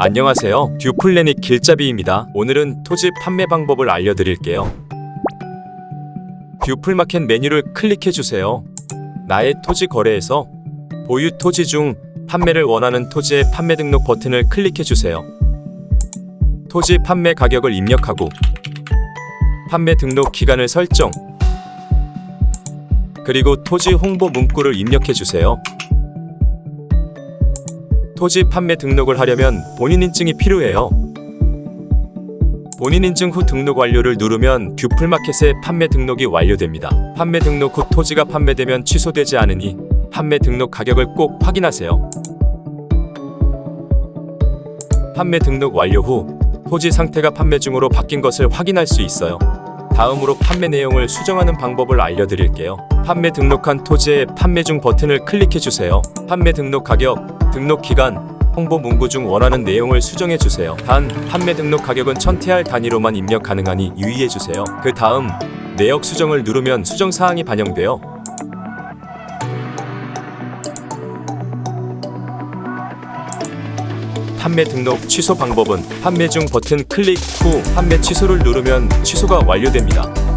안녕하세요. 듀플래닛 길잡이입니다. 오늘은 토지 판매 방법을 알려드릴게요. 듀플마켓 메뉴를 클릭해 주세요. 나의 토지 거래에서 보유 토지 중 판매를 원하는 토지의 판매 등록 버튼을 클릭해 주세요. 토지 판매 가격을 입력하고 판매 등록 기간을 설정 그리고 토지 홍보 문구를 입력해 주세요. 토지 판매 등록을 하려면 본인 인증이 필요해요. 본인 인증 후 등록 완료를 누르면 듀플마켓의 판매 등록이 완료됩니다. 판매 등록 후 토지가 판매되면 취소되지 않으니 판매 등록 가격을 꼭 확인하세요. 판매 등록 완료 후 토지 상태가 판매 중으로 바뀐 것을 확인할 수 있어요. 다음으로 판매 내용을 수정하는 방법을 알려드릴게요. 판매 등록한 토지의 판매 중 버튼을 클릭해 주세요. 판매 등록 가격, 등록 기간, 홍보 문구 중 원하는 내용을 수정해 주세요. 단, 판매 등록 가격은 1000TR 단위로만 입력 가능하니 유의해 주세요. 그 다음, 내역 수정을 누르면 수정 사항이 반영되어 판매 등록 취소 방법은 판매 중 버튼 클릭 후 판매 취소를 누르면 취소가 완료됩니다.